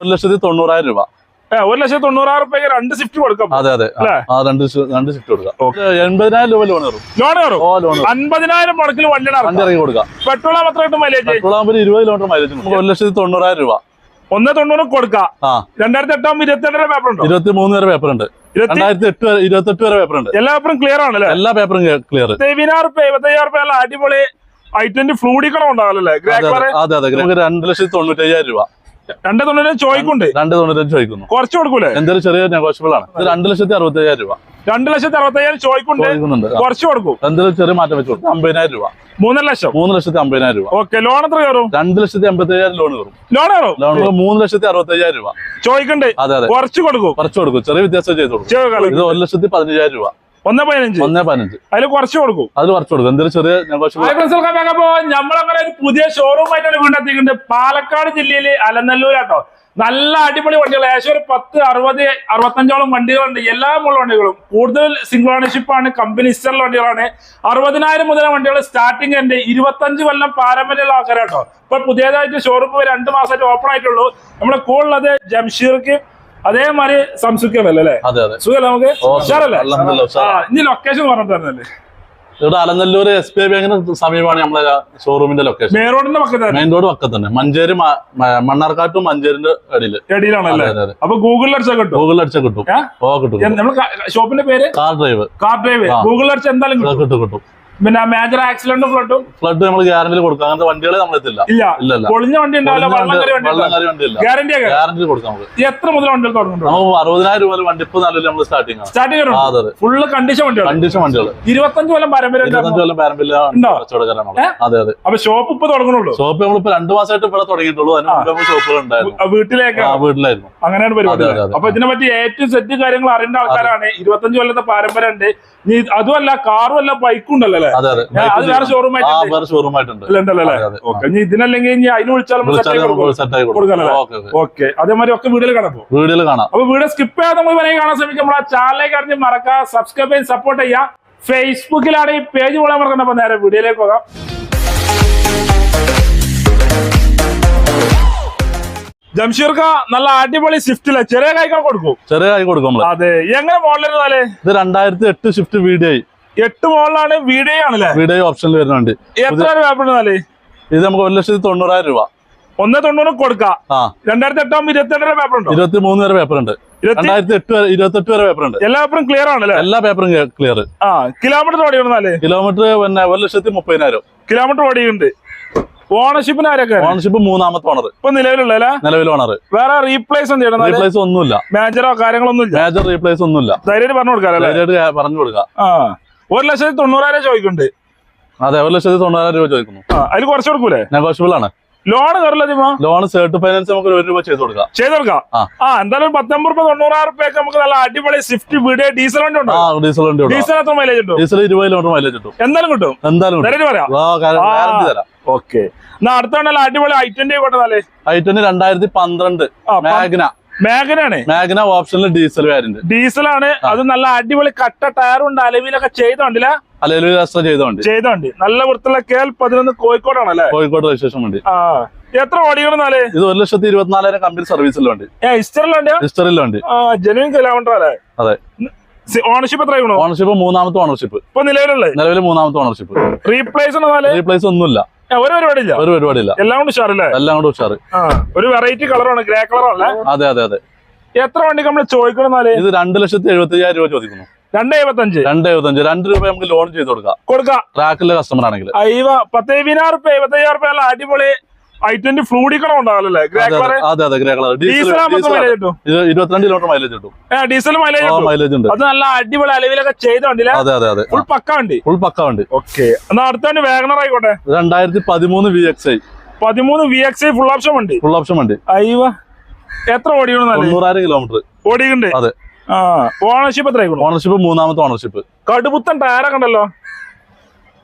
ഒരു ലക്ഷത്തി തൊണ്ണൂറായിരം രൂപ. ഒരു ലക്ഷത്തി തൊണ്ണൂറായിരം രൂപ രണ്ട് സിഫ്റ്റ് കൊടുക്കാം. അതെ അതെ. ആ, രണ്ട് രണ്ട് ഷിഫ്റ്റ് കൊടുക്കാം. എൺപതിനായിരം രൂപ ലോൺ കയറും. ലോൺ കയറും? ഓ ലോൺ അൻപതിനായിരം മുടക്കിൽ വണ്ടി വണ്ടി ഇറങ്ങി കൊടുക്കാം. പെട്രോൾ മാത്രമായിട്ട് മൈലേജ് പെട്രോൾ ആകുമ്പോൾ ഇരുപത് കിലോമീറ്റർ മൈലേജ് ഒരു ലക്ഷത്തി തൊണ്ണൂറായിരം രൂപ. ഒന്ന് തൊണ്ണൂറ് കൊടുക്കാം. രണ്ടായിരത്തി എട്ടാകുമ്പോ ഇരുപത്തി എട്ടര പേപ്പർ ഉണ്ട്? ഇരുപത്തി മൂന്ന് വരെ പേപ്പർ ഉണ്ട്. ഇരുപത്തി രണ്ടായിരത്തി എട്ട് വരെ ഇരുപത്തെട്ട് വരെ പേപ്പർ ഉണ്ട്. എല്ലാ പേപ്പറും ക്ലിയർ ആണല്ലേ? എല്ലാ പേപ്പറും ക്ലിയർ ഇരുപതിനായിരം രൂപ ഇരുപത്തയ്യായിരം റുപ്യ അടിപൊളി ഐ ട്വന്റി ഫ്ലൂഡിക്കണം ഉണ്ടാവില്ലേ അതെ അതെ അതെ. നമുക്ക് രണ്ട് ലക്ഷത്തി തൊണ്ണൂറ്റയ്യായിരം രൂപ. രണ്ട് തൊണ്ണൂറ്റഞ്ച് ചോദിക്കുണ്ട് രണ്ട് തൊണ്ണൂറ്റഞ്ച് ചോദിക്കുന്നു. കുറച്ച് കൊടുക്കൂലേ? എന്തൊരു ചെറിയ നെഗോഷ്യബിൾ ആണ്. ഇത് രണ്ട് ലക്ഷത്തി അറുപത്തയ്യായിരം രൂപ. രണ്ട് ലക്ഷത്തി അറുപത്തയ്യായിരം അയ്യായിരം ചോദിക്കുന്നുണ്ട്. കുറച്ച് കൊടുക്കും. എന്തൊരു ചെറിയ മാറ്റം വെച്ച് കൊടുക്കും. അമ്പതിനായിരം രൂപ. മൂന്നര ലക്ഷം. മൂന്ന് ലക്ഷത്തി അമ്പതിനായിരം രൂപ. ഓക്കെ ലോൺ എത്ര കയറും? രണ്ട് ലക്ഷത്തി അമ്പത്തയ്യായിരം ലോൺ കയറും. ലോൺ കയറും? ലോൺ മൂന്ന് ലക്ഷത്തി അറുപത്തയ്യായിരം രൂപ. ചോദിക്കണ്ടേ അതെ അതെ. കുറച്ച് കൊടുക്കും. കുറച്ച് കൊടുക്കും. ചെറിയ വ്യത്യാസം ചെയ്തു കൊടുക്കും. ഇത് ഒരു ലക്ഷത്തി പതിനയ്യായിരം രൂപ. ഒന്ന് പതിനഞ്ച്. ഒന്നേ പതിനഞ്ച്. അതിൽ കുറച്ച് കൊടുക്കും. അതിൽ കുറച്ച് കൊടുക്കും. എന്തൊരു ചെറിയ അപ്പോ നമ്മളങ്ങനെ ഒരു പുതിയ ഷോറൂം ആയിട്ടാണ് വീണ്ടെത്തിയിട്ടുണ്ട് പാലക്കാട് ജില്ലയിൽ അലനല്ലൂരാട്ടോ. നല്ല അടിപൊളി വണ്ടികൾ ഏകദേശം ഒരു പത്ത് അറുപത് അറുപത്തഞ്ചോളം വണ്ടികളുണ്ട്. എല്ലാ മുള്ള വണ്ടികളും. കൂടുതൽ സിംഗിൾ ഓണർഷിപ്പ് ആണ്. കമ്പനി ഇസ്റ്ററിലെ വണ്ടികളാണ്. അറുപതിനായിരം മുതൽ വണ്ടികൾ സ്റ്റാർട്ടിംഗ് ഉണ്ട്. ഇരുപത്തഞ്ച് കൊല്ലം പാരമ്പര്യമുള്ള ആൾക്കാരാട്ടോ. ഇപ്പൊ പുതിയതായിട്ട് ഷോറൂം രണ്ട് മാസമായിട്ട് ഓപ്പൺ ആയിട്ടുള്ളൂ. നമ്മുടെ കൂടുതലത് ജംഷീർക്ക് അതേമാതിരി സംസുക്കല്ലേ അല്ലേ? സുഖല്ലേ നമുക്ക്? ഉഷാറല്ലേ? ഇനി ലൊക്കേഷൻ പറഞ്ഞു തരുന്നല്ലേ ഇവിടെ അലനല്ലൂർ എസ് ബി ഐ ബാങ്കിന് സമീപമാണ് നമ്മളെ ഷോറൂമിന്റെ ലൊക്കേഷൻ മെയിൻ റോഡിന്റെ പക്കത്ത് മെയിൻ റോഡ് പക്കത്തന്നെ. മഞ്ചേരി മ- മ- മണ്ണാർക്കാട്ടും മഞ്ചേരിന്റെ ഇടയിൽ ഇടയിലാണല്ലേ. അപ്പൊ ഗൂഗിളിൽ അടിച്ചാൽ കിട്ടും. ഗൂഗിളിൽ അടിച്ചാൽ കിട്ടും? ഓ കിട്ടും ഷോപ്പിന്റെ പേര്? Car drive. Car drive. ഗൂഗിളിൽ അടിച്ചാൽ എന്തായാലും കിട്ടും കിട്ടും. പിന്നെ മേജർ ആക്സിഡന്റ് ഫ്ലഡും ഫ്ലഡ് നമ്മൾ ഗ്യാരണ്ടിയിൽ കൊടുക്കാം. അങ്ങനത്തെ വണ്ടികളെ നമ്മൾ എത്തില്ല. ഇല്ല. ഇല്ല പൊളിഞ്ഞ വണ്ടി ഗ്യാരണ്ടി ഗ്യാരണ്ടി കൊടുക്കാം നമുക്ക്. എത്ര മുതൽ വണ്ടികൾ തുടങ്ങുന്നുണ്ടോ അറുപതിനായിരം രൂപ വണ്ടി ഇപ്പൊ നല്ല നമ്മൾ സ്റ്റാർട്ടിംഗ് സ്റ്റാർട്ടിംഗ് ഫുള്ള് കണ്ടീഷൻ വണ്ടികൾ കണ്ടീഷൻ വണ്ടികൾ ഇരുപത്തഞ്ച് കൊല്ലം പാരമ്പര്യം ഇരുപത്തഞ്ച് കൊല്ലം പാരമ്പര്യ? കച്ചവടക്കാരാണ് അതെ അതെ. അപ്പൊ ഷോപ്പ് ഇപ്പൊ തുടങ്ങണുള്ളൂ? ഷോപ്പ് നമ്മളിപ്പോ രണ്ടു മാസമായിട്ട് ഇവിടെ തുടങ്ങിയിട്ടുള്ളൂ. അതിന് ഷോപ്പുകൾ ഉണ്ടായിരുന്നു. വീട്ടിലേക്ക്? വീട്ടിലായിരുന്നു. അങ്ങനെയാണ് പരിപാടി. അപ്പൊ ഇതിനെ പറ്റി ഏറ്റവും സെറ്റ് കാര്യങ്ങൾ അറിയേണ്ട ആൾക്കാരാണ്. ഇരുപത്തഞ്ച് കൊല്ലത്തെ പാരമ്പര്യം ഉണ്ട്. അതുമല്ല കാറും അല്ല ബൈക്കും ഉണ്ടല്ലോ അല്ലേ? അതെ അതെ. ഏ, അത് വേറെ ഷോറൂം ആ ആയിട്ട് വേറെ ഷോറൂം ആയിട്ടുണ്ട്. ഉണ്ടല്ലോ അല്ലേ? അതെ, അതെ. ഓക്കെ. ഇനി ഇതിനല്ലെങ്കിൽ ഇനി അതിന് വിളിച്ചാൽ നമ്മൾ സെറ്റ് ആയി കൊടുക്കും സെറ്റ് ആയി കൊടുക്കാനല്ലേ? കൊടുക്കും. Okay okay. ഓക്കെ. അതേമാതിരി ഒക്കെ വീഡിയോയിൽ കാണാം വീഡിയോയിൽ കാണാം. അപ്പൊ വീഡിയോ സ്കിപ്പ് ചെയ്യാതെ നമ്മൾ വരെ കാണാൻ ശ്രമിക്കും നമ്മളെ ചാനലിലേക്ക് അറിഞ്ഞ് മറക്കുക സബ്സ്ക്രൈബ് ചെയ്ത് സപ്പോർട്ട് ചെയ്യാം ഫേസ്ബുക്കിലാണ് ഈ പേജ് മറക്കുന്നത് അപ്പൊ നേരെ വീഡിയോയിലേക്ക് പോകാം. ജംഷീർക്ക നല്ല അടിപൊളി സ്വിഫ്റ്റിലെ ചെറിയ കൈകൾ കൊടുക്കും. ചെറിയ കൈ കൊടുക്കും അതെ. എങ്ങനെ മോഡലിരുന്നാലേ ഇത് രണ്ടായിരത്തി എട്ട് ഷിഫ്റ്റ് വീഡിയോ എട്ട് മോളിലാണ് വീഡിയോ ആണല്ലേ വീഡിയോ ഓപ്ഷനിൽ വരുന്നുണ്ട്. എത്ര ഇരുന്നാലേ ഇത് നമുക്ക് ഒരു ലക്ഷത്തി തൊണ്ണൂറായിരം രൂപ. ഒന്ന് തൊണ്ണൂറ് കൊടുക്കാം. രണ്ടായിരത്തി എട്ടാകുമ്പോ ഇരുപത്തി വരെ പേപ്പർ ഉണ്ടോ? ഇരുപത്തി മൂന്ന് വരെ പേപ്പർ ഉണ്ട്. രണ്ടായിരത്തി എട്ട് വരെ ഇരുപത്തെട്ട് വരെ പേപ്പർ ഉണ്ട്. എല്ലാ പേപ്പറും ക്ലിയർ ആണല്ലേ? എല്ലാ പേപ്പറും ക്ലിയർ ആ കിലോമീറ്റർ ഓടി വന്നാലേ? കിലോമീറ്റർ പിന്നെ ഒരു ലക്ഷത്തി മുപ്പതിനായിരം. കിലോമീറ്റർ ഓടിയുണ്ട് ഓണർഷിപ്പിന് ആരൊക്കെ? ഓണർഷിപ്പ് മൂന്നാമത്തെ ഓണർ ഇപ്പൊ നിലവിലുള്ള നിലവിൽ ഓണർ വേറെ റീപ്ലേസ് എന്ത് ചെയ്യണം റീപ്ലേസ് ഒന്നുമില്ല. മേജറോ കാര്യങ്ങളൊന്നും ഇല്ല മേജർ റീപ്ലേസ് ഒന്നുമില്ല. ധൈര്യമായിട്ട് പറഞ്ഞു കൊടുക്കാം ധൈര്യമായിട്ട് പറഞ്ഞു കൊടുക്കാം. ആ. ഒരു ലക്ഷത്തി തൊണ്ണൂറായിരം ചോദിക്കുന്നുണ്ട്. അതെ ഒരു ലക്ഷത്തി തൊണ്ണൂറായിരം രൂപ ചോദിക്കുന്നു. അതിൽ കുറച്ച് കൊടുക്കൂലേ? നെഗോഷ്യബിൾ ആണ്. ലോൺ കയറില്ല ലോൺ സേർട്ട് ഫൈനാൻസ് നമുക്ക് ഒരു രൂപ ചെയ്ത് കൊടുക്കാം. ചെയ്ത് കൊടുക്കാം. ആ. എന്തായാലും പത്തൊമ്പത് രൂപ തൊണ്ണൂറായിരം റുപ്യൊക്കെ നമുക്ക് നല്ല അടിപൊളി സ്വിഫ്റ്റ് വീഡിയോ ഡീസൽ വണ്ടി ഉണ്ടോ? ആ ഡീസൽ വണ്ടി ഡീസൽ എത്ര മൈലേജ് ഉണ്ടോ ഡീസൽ ഇരുപത് കിലോമീറ്റർ മൈലേജ് ഉണ്ടോ എന്തായാലും കിട്ടും. എന്തായാലും പറയാം. തരാം. ഓക്കെ എന്നാ അടുത്ത അടിപൊളി ഐ ട്വന്റി പോട്ടെ ഐ ട്വന്റി രണ്ടായിരത്തി പന്ത്രണ്ട്. മാഗ്ന മേഘനാണ് മാഗ്ന ഓപ്ഷനിൽ ഡീസൽ വേരിയന്റ് ആണ് അത് നല്ല അടിപൊളി കട്ട ടയർ ഉണ്ട് അലവിലൊക്കെ ചെയ്തോണ്ടില്ല അലവിൽ ചെയ്തോണ്ട്. ചെയ്തോണ്ട്. നല്ല വൃത്തിയുള്ള കേൾ പതിനൊന്ന് കോഴിക്കോടാണല്ലേ? കോഴിക്കോട് രജിസ്ട്രേഷൻ വണ്ടി. ആ. എത്ര ഓടിക്കണമെന്നാലേ ഇത് ഒരു ലക്ഷത്തി ഇരുപത്തിനാലായിരം കമ്പനി സർവീസിലുണ്ട് ഹിസ്റ്ററിലുണ്ട് ജെനുവിൻ കിലോമീറ്റർ അല്ലേ അതെ. ഓണർഷിപ്പ് എത്ര ഓണർഷിപ്പ് മൂന്നാമത്തെ ഓണർഷിപ്പ് ഇപ്പൊ നിലവിലുള്ള നിലവിൽ മൂന്നാമത്തെ ഓണർഷിപ്പ് റീപ്ലേസ് റീപ്ലേസ് ഒന്നുമില്ല. ഒരു പരിപാടിയില്ല? ഒരു പരിപാടിയില്ല. എല്ലാം കൊണ്ട് ഉഷാറല്ലേ? എല്ലാം കൂടെ ഉഷാറ്. ഒരു വെറൈറ്റി കളറാണ് ഗ്രേ കളറല്ലേ അതെ അതെ അതെ. എത്ര വണ്ടി നമ്മൾ ചോദിക്കണമെന്നാൽ ഇത് രണ്ട് ലക്ഷത്തി എഴുപത്തി അയ്യായിരം രൂപ ചോദിക്കുന്നു. രണ്ട് എഴുപത്തഞ്ച് രണ്ട് എഴുപത്തഞ്ച് രണ്ട് രൂപ നമുക്ക് ലോൺ ചെയ്ത് കൊടുക്കാം. കൊടുക്കാം. ട്രാക്കിലെ കസ്റ്റമർ ആണെങ്കിൽ. അയ്യവ പത്തേവിനായിരം റുപ്യ എഴുപത്തയ്യായിരം റുപ്യ അടിപൊളി ഐ ട്വന്റി ഫ്ലൂഡി കളർ ഉണ്ടാവില്ലേ അതെ ഗ്രേ കളർ മൈലേജ് കിട്ടും? ഇത് ഇരുപത്തിരണ്ട് കിലോമീറ്റർ മൈലേജ് കിട്ടും. ഡീസൽ മൈലേജ് മൈലേജ് ഉണ്ട്. അത് നല്ല അടിപൊളി അലവിലൊക്കെ അതെ അതെ അതെ. ഫുൾ പക്ക വണ്ടി. ഫുൾ പക്ക വണ്ടി. ഓക്കെ എന്നാ അടുത്ത വണ്ടി വേഗണർ ആയിക്കോട്ടെ. രണ്ടായിരത്തി പതിമൂന്ന് വി എക്സ് ഐ പതിമൂന്ന് V X I full option വണ്ടി. ഫുൾ ഓപ്ഷൻ വണ്ടി. അയ്യോ എത്ര തൊണ്ണൂറായിരം കിലോമീറ്റർ അതെ. ഓണർഷിപ്പ് എത്ര ഓണർഷിപ്പ് മൂന്നാമത്തെ ഓണർഷിപ്പ് കടുപുത്തൻ ടയറൊക്കെ ഉണ്ടല്ലോ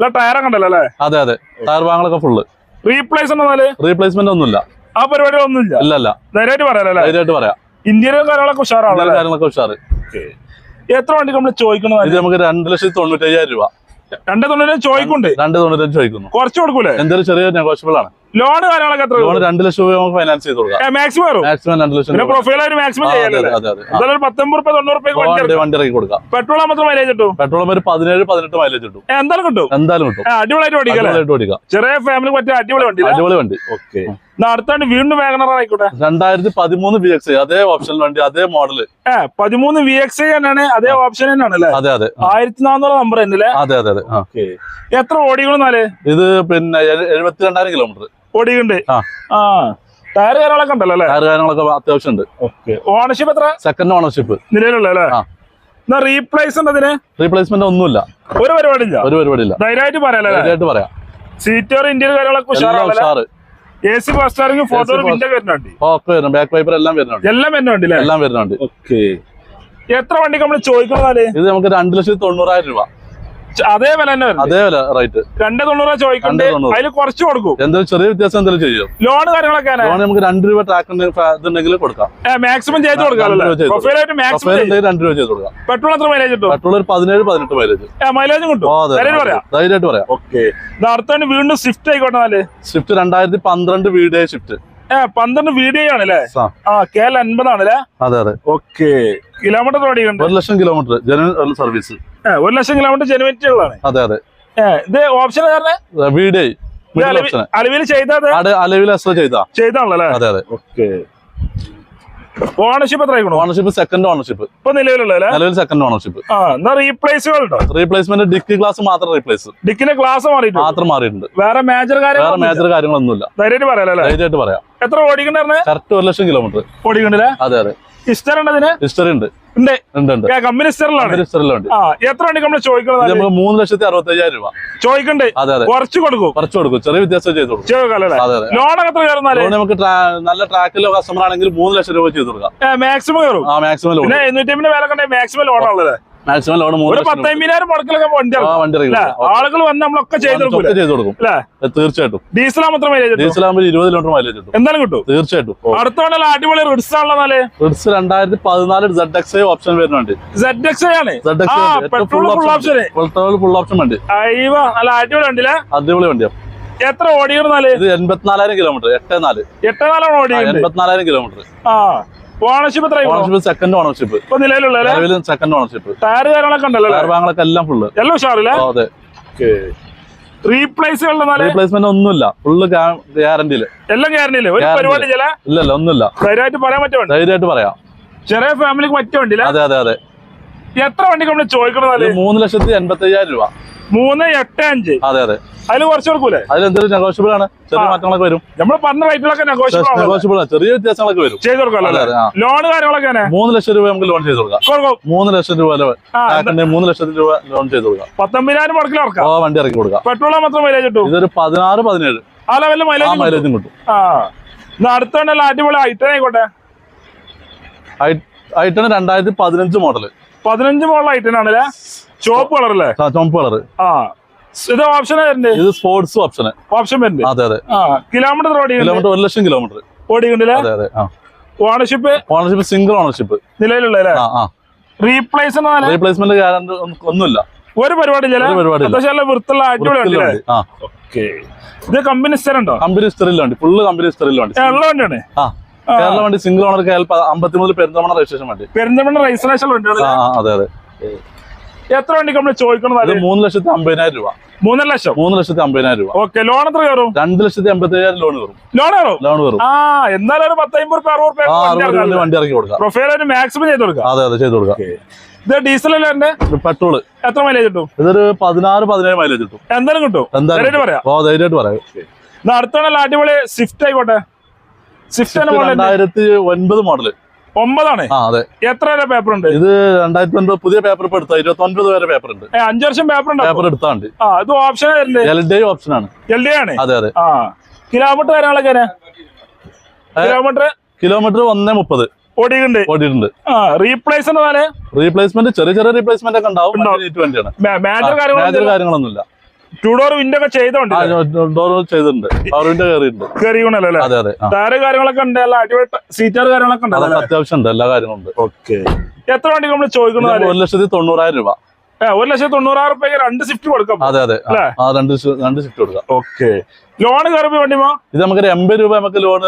അല്ല ടയറൊക്കെ ഉണ്ടല്ലോ അല്ലേ? അതെ അതെ. ടയർ ഭാഗങ്ങളൊക്കെ ഫുള്ള് റീപ്ലേസ് ഉണ്ടെന്നാൽ റീപ്ലേസ്മെന്റ് ഒന്നുമില്ല. ആ പരിപാടി ഒന്നുമില്ല? ഇല്ല ഇല്ല. ധൈര്യമായിട്ട് പറയാലല്ലേ ധൈര്യമായിട്ട് പറയാം. ഇന്ത്യയിലും കാര്യങ്ങളൊക്കെ ഉഷാറാണ് കാര്യങ്ങളൊക്കെ ഉഷാറ്. എത്ര വണ്ടി നമ്മൾ ചോദിക്കണം ഇത് നമുക്ക് രണ്ട് ലക്ഷത്തി തൊണ്ണൂറ്റി അയ്യായിരം രൂപ. രണ്ടേ തൊണ്ണൂറ് ചോദിക്കുണ്ട് രണ്ട് തൊണ്ണൂറ്റഞ്ച് ചോദിക്കുന്നു. കുറച്ച് കൊടുക്കൂലേ? എന്തൊരു ചെറിയ നെഗോഷ്യബിൾ ആണ്. ലോൺ കാര്യങ്ങളൊക്കെ എത്ര ലോൺ രണ്ട് ലക്ഷം രൂപ നമുക്ക് ഫൈനാൻസ് ചെയ്ത് കൊടുക്കാം. മാക്സിമം വരും. മാക്സിമം രണ്ട് ലക്ഷം പിന്നെ പ്രൊഫൈൽ ഒരു മാക്സിമം ചെയ്യാനല്ലേ? പത്തൊമ്പത് റുപ്യ തൊണ്ണൂറ് റുപ്യ വണ്ടി ഇറക്കി കൊടുക്കാം. പെട്രോൾ മാത്രം മൈലേജ് കിട്ടും? പെട്രോൾ ഒരു പതിനേഴ് പതിനെട്ട് മൈലേജ് കിട്ടും. എന്തായാലും കിട്ടും. എന്തായാലും കിട്ടും. അടിപൊളിയായിട്ട് ഓടിക്കാം ചെറിയ ഫാമിലി പറ്റിയ അടിപൊളി വണ്ടി അടിപൊളി വണ്ടി. ഓക്കെ. അടുത്താണ് വീണ്ടും വേഗണർ ആയിക്കോട്ടെ. രണ്ടായിരത്തി പതിമൂന്ന് വി എക്സ് അതേ ഓപ്ഷൻ വണ്ടി അതേ മോഡൽ ഏ പതിമൂന്ന് വി എക്സ് തന്നെയാണ് അതേ ഓപ്ഷൻ തന്നെയാണ് അല്ലേ? അതെ അതെ. ആയിരത്തി നാനൂറ് നമ്പർ തന്നെ അതെ അതെ അതെ. എത്ര ഓടികളെന്നാൽ ഇത് പിന്നെ എഴുപത്തി എഴുപത്തിരണ്ടായിരം കിലോമീറ്റർ ഓടിക്കുന്നുണ്ട് ആ. ടയർ കാര്യങ്ങളൊക്കെ ഉണ്ടല്ലോ അല്ലേ? ടയർ കാര്യങ്ങളൊക്കെ അത്യാവശ്യം ഉണ്ട്. ഓണർഷിപ്പ് എത്ര? സെക്കൻഡ് ഓണർഷിപ്പ് നിലവിലുള്ള അല്ലേ? ആ. എന്നാ റീപ്ലേസ് ഉണ്ട് അതിന് റീപ്ലേസ്മെന്റ് ഒന്നുമില്ല. ഒരു പരിപാടിയില്ല. ഒരു പരിപാടിയില്ല. ധൈര്യമായിട്ട് പറയാലേ ധൈര്യമായിട്ട് പറയാം. സീറ്റർ ഇന്ത്യൻ കാര്യങ്ങളൊക്കെ ഉഷാറ്. A C first steering photo window വരുന്നുണ്ട്. ബാക്ക് വൈപ്പർ എല്ലാം വരുന്നുണ്ട്. എല്ലാം വരുന്നുണ്ട് എല്ലാം വരുന്നുണ്ട്. ഓക്കെ എത്ര വണ്ടി നമ്മൾ ചോദിക്കണതാൽ ഇത് നമുക്ക് രണ്ട് ലക്ഷത്തി തൊണ്ണൂറായിരം രൂപ. അതേ വില തന്നെ അതേ വില റേറ്റ് രണ്ട് തൊണ്ണൂറ് ചോദിക്കണ്ട് അതിൽ കുറച്ച് കൊടുക്കും. എന്തെങ്കിലും ചെറിയ വ്യത്യാസം എന്തെങ്കിലും ചെയ്യും? ലോൺ കാര്യങ്ങളൊക്കെ ലോൺ നമുക്ക് രണ്ട് രൂപ ട്രാക്ക് ഇതുണ്ടെങ്കിൽ കൊടുക്കാം. മാക്സിമം ചെയ്ത് കൊടുക്കാം രണ്ട് രൂപ ചെയ്ത് പ്രൊഫൈലായിട്ട് മാക്സിമം രണ്ട് രൂപ ചെയ്ത് കൊടുക്കാം. പെട്രോൾ എത്ര മൈലേജ് കിട്ടും? പെട്രോൾ ഒരു പതിനേഴ് പതിനെട്ട് മൈലേജ് മൈലേജും കിട്ടും. ധൈര്യമായിട്ട് പറയാം. ഓക്കെ അടുത്താണ് വീണ്ടും സ്വിഫ്റ്റ് ആയിക്കോട്ടെ സ്വിഫ്റ്റ് രണ്ടായിരത്തി പന്ത്രണ്ട് വീഡിയോ ഏ പന്ത്രണ്ട് വീഡിയോ ആണല്ലേ? ആ. കെ എൽ അൻപതാണല്ലേ അതെ അതെ. ഓക്കെ. കിലോമീറ്റർ ഓടിയുണ്ട് ഒരു ലക്ഷം കിലോമീറ്റർ ജനറൽ സർവീസ് ഒരു ലക്ഷം കിലോമീറ്റർ ജനുവറ്റി ഉള്ളതാണ്. അതെ അതെ. ഇത് ഓപ്ഷൻ വീഡിയോ അലവിൽ ചെയ്താണല്ലേ അതെ അതെ. ഓക്കെ. ഓണർഷിപ്പ് എത്ര ഓണർഷിപ്പ് സെക്കൻഡ് ഓണർഷിപ്പ് ഇപ്പൊ നിലവിലുള്ള നിലവിൽ സെക്കൻഡ് ഓണർഷിപ്പ് ആ എന്നാ റീപ്ലേസുകൾ റീപ്ലേസ്മെന്റ് ഡിക്കി ക്ലാസ് മാത്രം റീപ്ലേസ് ഡിക്കിന്റെ ക്ലാസ് മാറിയിട്ട് മാത്രം മാറിയിട്ടുണ്ട്. വേറെ മേജർ വേറെ മേജർ കാര്യങ്ങളൊന്നുമില്ല. ധൈര്യമായിട്ട് പറയാം ധൈര്യമായിട്ട് പറയാം. എത്ര ഓടിക്കണ്ടേ കറക്റ്റ് ഒരു ലക്ഷം കിലോമീറ്റർ. ഓടിക്കണ്ടല്ലേ അതെ അതെ. ഹിസ്റ്റർ ഉണ്ട് അതിന് ഹിസ്റ്റർ ഉണ്ട്. ഉണ്ട് ഉണ്ട്. ഉണ്ട് കമ്പനി ഹിസ്റ്ററിലാണ് ഹിസ്റ്ററിലും ഉണ്ട് ആ എത്ര വണ്ടി നമ്മൾ ഇത് ചോദിക്കുന്നത് നമുക്ക് മൂന്ന് ലക്ഷത്തി അറുപത്തയ്യായിരം രൂപ. ചോദിക്കണ്ടേ? അതെ അതെ. കുറച്ച് കൊടുക്കും. കുറച്ച് കൊടുക്കും. ചെറിയ വ്യത്യാസം ചെയ്തു കൊടുക്കും. ലോണൊക്കെ എത്ര കയറുന്നാൽ? നമുക്ക് നല്ല ട്രാക്കിലോ കസ്റ്റമർ ആണെങ്കിൽ മൂന്ന് ലക്ഷം രൂപ ചെയ്തു കൊടുക്കാം. മാക്സിമം കയറും. ആ മാക്സിമം ലോൺ എണ്ണൂറ്റി വില കണ്ടേ മാക്സിമം ലോൺ ഉള്ളത് മാക്സിമം ലോൺ ഒരു. പത്തമ്പതിനായിരം മുടക്കിലൊക്കെ വണ്ടി വണ്ടി ആളുകൾ വന്ന് നമ്മളൊക്കെ ചെയ്ത് കൊടുക്കും. തീർച്ചയായിട്ടും. ഡീസൽ മാത്രം മൈലേജ് കിട്ടും? ഡീസലാകുമ്പോൾ ഇരുപത് കിലോമീറ്റർ മൈലേജ് കിട്ടും. എന്തായാലും കിട്ടും? തീർച്ചയായിട്ടും. അടുത്ത വണ്ടല്ല അടിപൊളി റിഡ്സ് ആണല്ലോ റിഡ്സ് രണ്ടായിരത്തി പതിനാല് സെഡ് എക്സ് ഓപ്ഷൻ വരുന്നുണ്ട് സെഡ് എക്സ് ആണ്. Petrol full option petrol full option വണ്ടി. അയ്യോ നല്ല അടിപൊളി ഉണ്ടല്ലേ അടിപൊളി വണ്ടിയാണ് എത്ര ഓടിയിരുന്നാൽ ഇത് എൺപത്തിനാലായിരം കിലോമീറ്റർ എട്ട് നാല്. എട്ട് നാലാണ് ഓടി എൺപത്തിനാലായിരം കിലോമീറ്റർ ആ. ഓണർഷിപ്പ് ഓണർഷിപ്പ് സെക്കൻഡ് ഓണർഷിപ്പ് ഇപ്പൊ നിലവിലുള്ള നിലവിൽ സെക്കൻഡ് ഓണർഷിപ്പ് ടയർ കാര്യങ്ങളൊക്കെ ഉണ്ടല്ലോ ടയർ ഭാഗങ്ങളൊക്കെ എല്ലാം ഫുള്ള് എല്ലാം ഉഷാറില്ലേ? അതെ. റീപ്ലേസ്മെന്റ് ഒന്നുമില്ല. ഫുള്ള് ഗ്യാരണ്ടിയിൽ എല്ലാം ഗ്യാരണ്ടിയിൽ ഒരു. പരിപാടി ചില ഇല്ലല്ല ഒന്നുമില്ല. ധൈര്യമായിട്ട് പറയാൻ പറ്റും ധൈര്യമായിട്ട് പറയാം. ചെറിയ ഫാമിലിക്ക് പറ്റിയ അതെ അതെ അതെ. എത്ര വണ്ടിക്ക് നമ്മൾ ചോദിക്കണം മൂന്ന് ലക്ഷത്തി എൺപത്തി അയ്യായിരം രൂപ. മൂന്ന് എട്ട് അഞ്ച്. അതെ അതെ. അതിൽ കുറച്ച് കൊടുക്കൂലേ? അതിലെന്തൊരു നെഗോഷ്യബിൾ ആണ്? ചെറിയ ആ. മാറ്റങ്ങളൊക്കെ വരും. നമ്മൾ പറഞ്ഞ റേറ്റിലൊക്കെ നെഗോഷ്യബിൾ ആണ് ചെറിയ വ്യത്യാസങ്ങളൊക്കെ വരും. ചെയ്ത് കൊടുക്കാമല്ലോ ആ. ലോൺ കാര്യങ്ങളൊക്കെ മൂന്ന് ലക്ഷം രൂപ നമുക്ക് ലോൺ ചെയ്ത് കൊടുക്കാം. മൂന്ന് ലക്ഷം രൂപ ആ മൂന്ന് ലക്ഷത്തിന് രൂപ ലോൺ ചെയ്ത് കൊടുക്കാം. പത്തൊമ്പതിനായിരം മുടക്കിൽ ആ ഇറക്കാം വണ്ടി ഇറക്കി കൊടുക്കാം. പെട്രോൾ മാത്രം മൈലേജ് കിട്ടും. ഇതൊരു പതിനാറ് പതിനേഴ്. ആ ലെവലിൽ ആ മൈലേജ് മൈലേജും കിട്ടും. ആ. എന്നാ അടുത്ത വണ്ടല്ല അടിപൊളി ഐറ്റൻ ആയിക്കോട്ടെ. ഐറ്റൺ രണ്ടായിരത്തി പതിനഞ്ച് മോഡൽ പതിനഞ്ച് മോളിൽ ഐറ്റം ആണല്ലേ ചോപ്പ് കളറല്ലേ ചുവപ്പ് കളർ ആ. ഇത് ഓപ്ഷൻ ഇത് സ്പോർട്സ് ഓപ്ഷൻ ഓപ്ഷൻ വരുന്നത്. അതെ അതെ. കിലോമീറ്റർ ഓടി കിലോമീറ്റർ ഒരു ലക്ഷം കിലോമീറ്റർ ഓടിയുണ്ടല്ലേ അതെ അതെ ഓണർഷിപ്പ് ഓണർഷിപ്പ് സിംഗിൾ ഓണർഷിപ്പ് നിലവിലുള്ള റീപ്ലേസ് റീപ്ലേസ്മെന്റ് ഗ്യാരണ്ടി ഒന്നുമില്ല. ഒരു പരിപാടി വൃത്തിയുള്ള അടിപൊളി അല്ലേ ഇത് കമ്പനി സ്ഥിരണ്ടോ കമ്പനി സ്ഥലം വണ്ടി ഫുള്ള് കമ്പനി സ്ഥലം ഉള്ള വണ്ടിയാണ്? ആ. കേരള വണ്ടി സിംഗിൾ ഓണർ കേരള അമ്പത്തിമൂന്ന് പെരുന്തമണ രജിസ്ട്രേഷൻ വണ്ടി. പെരിന്തമണ്ണ രജിസ്ട്രേഷൻ അതെ അതെ. എത്ര വണ്ടിക്ക് നമ്മൾ ചോദിക്കണം ഇത് മൂന്ന് ലക്ഷത്തി അമ്പതിനായിരം രൂപ. മൂന്നര ലക്ഷം? മൂന്ന് ലക്ഷത്തി അമ്പതിനായിരം രൂപ. ഓക്കെ ലോൺ എത്ര കയറും? രണ്ട് ലക്ഷത്തി എൺപത്തി അയ്യായിരം ലോൺ കയറും. ലോൺ കയറും? ലോൺ കയറും. ആ എന്നാലും ഒരു പത്തമ്പത് അറുപത് രൂപ വണ്ടി ഇറക്കി കൊടുക്കാം. പ്രൊഫൈൽ മാക്സിമം ചെയ്ത് കൊടുക്കാം. അതെ അതെ ചെയ്ത് കൊടുക്കാം. ഇത് ഡീസൽ അല്ലേ എന്റെ എത്ര മൈലേജ് കിട്ടും? ഇതൊരു പതിനാറ് പതിനേഴ് മൈലേജ് കിട്ടും. എന്തായാലും കിട്ടും. എന്തായാലും പറയാം. ഓ ധൈര്യമായിട്ട് പറയാം. എന്നാ അടുത്താണല്ലോ അടിപൊളി സ്വിഫ്റ്റ് ആയിക്കോട്ടെ. സ്വിഫ്റ്റ് രണ്ടായിരത്തി ഒൻപത് മോഡൽ ഒമ്പതാണ്? എത്ര വരെ പേപ്പർ ഉണ്ട്? ഇത് രണ്ടായിരത്തി ഒൻപത് പുതിയ പേപ്പർ ഇപ്പൊ എടുത്ത ഇരുപത്തി ഒൻപത് വരെ പേപ്പർ ഉണ്ട്. അഞ്ചു വർഷം പേപ്പർ ഉണ്ട് പേപ്പർ എടുത്താണ്ട് ഇത് ഓപ്ഷൻ എൽ ഡി ഓപ്ഷൻ ആണ്. എൽ ഡി ആണ്? അതെ അതെ. ആ. കിലോമീറ്റർ കാര്യങ്ങളൊക്കെ കിലോമീറ്റർ കിലോമീറ്റർ ഒന്നേ മുപ്പത്. ഓടിയിട്ടുണ്ട്. റീപ്ലേസ്മെന്റ് ചെറിയ ചെറിയ റീപ്ലേസ്മെന്റ് ഒക്കെ ഉണ്ടാവും. മേജർ കാര്യങ്ങളൊന്നുമില്ല. ടൂ ഡോർ വിൻഡോ ഒക്കെ ചെയ്തോണ്ട് ഡോർ ചെയ്തിട്ടുണ്ട്. പവർ വിൻഡോ കയറിയിട്ടുണ്ട്. കയറിയണല്ലോ അല്ലേ? അതെ അതെ. താര കാര്യങ്ങളൊക്കെ ഉണ്ട് അല്ല അടിപൊളി സീറ്റർ കാര്യങ്ങളൊക്കെ ഉണ്ട് അത്യാവശ്യം ഉണ്ട് എല്ലാ കാര്യങ്ങളും ഉണ്ട്. ഓക്കെ. എത്ര വണ്ടി നമ്മൾ ചോദിക്കുന്നത് ഒരു ലക്ഷത്തി തൊണ്ണൂറായിരം രൂപ. ഒരു ലക്ഷത്തി തൊണ്ണൂറായിരം രൂപ രണ്ട് സിഫ്റ്റ് കൊടുക്കാം. അതെ അതെ. ആ, രണ്ട് രണ്ട് ഷിഫ്റ്റ് കൊടുക്കാം. ഓക്കെ. ലോൺ കയറുമ്പോ വണ്ടിമോ ഇത് നമുക്ക് ഒരു എൺപത് രൂപ നമുക്ക് ലോൺ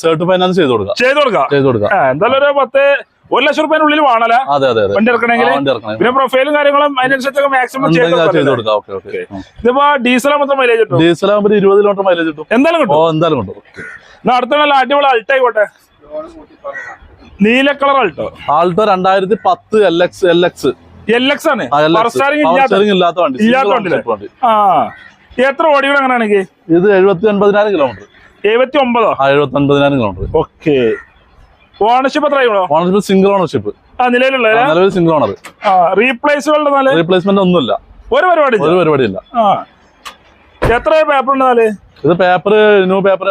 സെർട്ട് ഫൈനാൻസ് ചെയ്ത് കൊടുക്കാം. ചെയ്ത് കൊടുക്കാം. ചെയ്ത് കൊടുക്കാം. എന്തായാലും ഒരു പത്ത് ഒരു ലക്ഷം രൂപ ഉള്ളിൽ വേണല്ലേ? വണ്ടി ഇറക്കണമെങ്കിൽ പിന്നെ പ്രൊഫൈലും കാര്യങ്ങളും അതിനനുസരിച്ചൊക്കെ മാക്സിമം ചെയ്ത് എന്തെങ്കിലും ചെയ്ത് കൊടുക്കാം കൊടുക്കാം. Okay okay. ഇതിപ്പോ ഡീസൽ മൈലേജ് കിട്ടും? ഡീസൽ ഇരുപത് കിലോമീറ്റർ മൈലേജ് കിട്ടും. എന്തായാലും ഓ കിട്ടും എന്തായാലും കിട്ടും. എന്നാ അടുത്ത നല്ല അടിപൊളി അൾട്ടായിക്കോട്ടെ നീല കളർ അൾട്ടോ ആൾട്ടോ രണ്ടായിരത്തി പത്ത് L X L X L X ആണ് ഇല്ലാത്ത വണ്ടി. ഇല്ലാത്ത വണ്ടി. ആ. എത്ര ഓടികൾ അങ്ങനെയാണെങ്കിൽ? ഇത് എഴുപത്തി ഒൻപതിനായിരം കിലോമീറ്റർ എഴുപത്തി ഒമ്പതോ? എഴുപത്തി ഒൻപതിനായിരം കിലോമീറ്റർ ഓക്കെ. ഓണർഷിപ്പ് എത്ര ആയിക്കണോ ഓണർഷിപ്പ് സിംഗിൾ ഓണർഷിപ്പ് നിലവിലുള്ള നിലവിൽ സിംഗിൾ ഓണർ റീപ്ലേസുകളുടെ റീപ്ലേസ്മെന്റ് ഒന്നുമില്ല. ഒരു പരിപാടി. ഒരു പരിപാടി ഇല്ല എത്ര പേപ്പർ ഉണ്ട് നാല് ഇത് പേപ്പർ ന്യൂ പേപ്പർ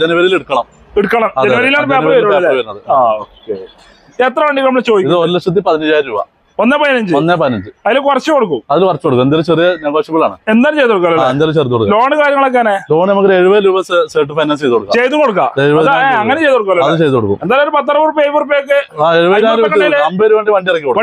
ജനുവരിയിൽ എടുക്കണം. എടുക്കണം. ജനുവരിയിലാണ് പേപ്പർ? വരുന്നത്. എത്ര വണ്ടി നമ്മൾ ഇത് ചോദിക്കും ഒരു ലക്ഷത്തി പതിനഞ്ചായിരം രൂപ. ഒന്നേ പതിനഞ്ച്. ഒന്നേ പതിനഞ്ച്. അതിൽ കുറച്ച് കൊടുക്കും. അതിൽ കുറച്ച് കൊടുക്കും. എന്തൊരു ചെറിയ നെഗോഷ്യബിൾ ആണ് എന്തായാലും ചെയ്ത് കൊടുക്കാം എന്തായാലും ചെറുത് കൊടുക്കാം. ലോൺ കാര്യങ്ങളൊക്കെ ലോൺ നമുക്ക് എഴുപത് രൂപ സെർട്ട് ഫൈനാൻസ് ചെയ്ത് കൊടുക്കാം. ചെയ്ത് കൊടുക്കാം. അങ്ങനെ ചെയ്ത് കൊടുക്കാം അത് ചെയ്ത് കൊടുക്കും. എന്തായാലും ഒരു പത്തറുപത് എഴുപത് അമ്പത് രൂപ കണ്ടല്ലേ? അമ്പത് വണ്ടി ഇറക്കി കൊടുക്കാം.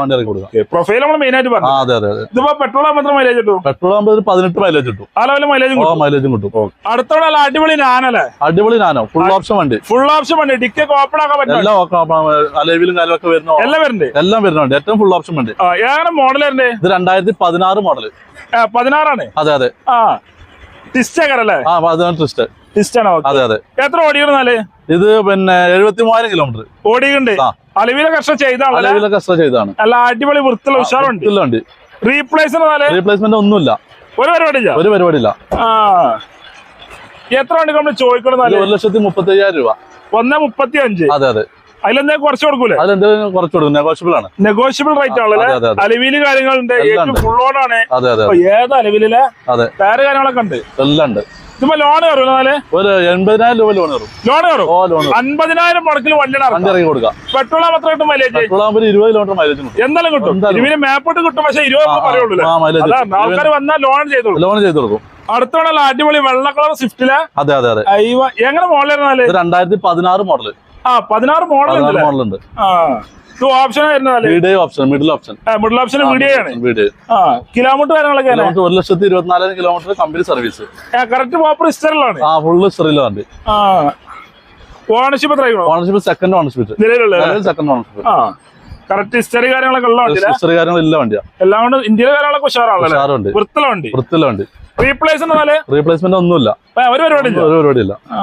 വണ്ടി ഇറക്കി കൊടുക്കാം. പ്രൊഫൈൽ നമ്മൾ മെയിൻ ആയിട്ട് പറഞ്ഞു? അതെ അതെ ഇതിപ്പോ പെട്രോൾ മാത്രം മൈലേജ് കിട്ടും? പെട്രോൾ ആകുമ്പോൾ പതിനെട്ട് മൈലേജ് കിട്ടും. ആ ലെവലിൽ മൈലേജും മൈലേജും കിട്ടും. അടുത്തോടെ അടിപൊളി നാനല്ലേ അടിപൊളി നാനോ? ഫുൾ ഓപ്ഷൻ വണ്ടി. ഫുൾ ഓപ്ഷൻ വണ്ടി. ഡിക്കൊക്കെ ഓപ്പൺ ആക്കാൻ പറ്റും എല്ലാം അലവിലും കാര്യമൊക്കെ വരുന്ന എല്ലാം വരുന്നുണ്ട്. എല്ലാം ഏറ്റവും ഫുൾ ഓപ്ഷൻ ഉണ്ട് ഏതാണ് മോഡൽ ഇത് രണ്ടായിരത്തി പതിനാറ് മോഡൽ പതിനാറാണ്? അതെ അതെ. ആ ടിസ്റ്റേക്കറല്ലേ ആ പതിനാറ് ട്വിസ്റ്റ് ഓക്കെ അതെ അതെ. എത്ര ഓടിയിരുന്നാൽ ഇത് പിന്നെ എഴുപത്തി മൂവായിരം കിലോമീറ്റർ ഓടിയുണ്ട്. അലവിലെ കഷ്ട ചെയ്താണല്ലേ കഷ്ട എക്സ്ട്രാ ചെയ്താണ് അല്ല അടിപൊളി വൃത്തിയുള്ള ഉഷാറുണ്ട്. ഇല്ല റീപ്ലേസ്മെന്റ് ഒന്നുമില്ല. ഒരു പരിപാടി ഇല്ല. ഒരു പരിപാടിയില്ല. ആ. എത്ര വണ്ടി നമ്മൾ ചോദിക്കണം ഒരു ലക്ഷത്തി മുപ്പത്തി അയ്യായിരം രൂപ. ഒന്ന് മുപ്പത്തി അഞ്ച് അതെ അതെ. അതിലെന്തെങ്കിലും കുറച്ച് കൊടുക്കൂലേ? അതിലെന്തെങ്കിലും കുറച്ച് കൊടുക്കും? നെഗോഷ്യബിൾ ആണ്. നെഗോഷ്യബിൾ റേറ്റ് ആണല്ലേ. അലവിൽ കാര്യങ്ങളുണ്ട്. ഫുൾ ഓണാണ് ഏത് അലവിലെ വേറെ കാര്യങ്ങളൊക്കെ ഉണ്ട്? എല്ലാം ഉണ്ട്. ഇതിപ്പോ ലോൺ കയറും ഒരു എൺപതിനായിരം രൂപ ലോൺ കയറും. ലോൺ കയറും? ഓ ലോൺ അൻപതിനായിരം മുടക്കിൽ വണ്ടി വണ്ടി കൊടുക്കാം. പെട്രോൾ മാത്രം കിട്ടും മൈലേജ് പെട്രോൾ ആകുമ്പോൾ ഇരുപത് കിലോമീറ്റർ മൈലേജ് എന്തായാലും കിട്ടും. ഇരുവിന് മാപ്പോട്ട് കിട്ടും. പക്ഷെ ഇരുപത് പറയുള്ളൂ ആൾക്കാർ വന്നാൽ ലോൺ ചെയ്തു ലോൺ ചെയ്തു കൊടുക്കും. അടുത്തോണല്ല അടിപൊളി വെള്ള കളർ സ്വിഫ്റ്റിലെ അതെ അതെ അതെ. എങ്ങനെ മോഡൽ ഇരുന്നാൽ ഇത് രണ്ടായിരത്തി പതിനാറ് മോഡൽ ആ പതിനാറ് model option video option middle option middle option video ആണ്. ആ കിലോമീറ്റർ കാര്യങ്ങളൊക്കെ കിലോമീറ്റർ ഒരു ലക്ഷത്തി ഇരുപത്തിനാലായിരം kilometre company service correct proper ഹിസ്റ്ററിലാണ് ആ ഫുൾ വണ്ടി. Ownership ownership second ownership second ownership correct history കാര്യങ്ങളൊക്കെ ഉള്ള വണ്ടിയില്ല? ഹിസ്റ്ററി കാര്യങ്ങളില്ല വണ്ടിയാ. എല്ലാം കൊണ്ട് ഇന്ത്യയിലെ കാര്യങ്ങളൊക്കെ ഉഷാറാണല്ലേ? റീപ്ലേസ്മെന്റ് ഒന്നുമില്ല. ഒരു പരിപാടി ഇല്ല. ഒരു പരിപാടിയില്ല ആ.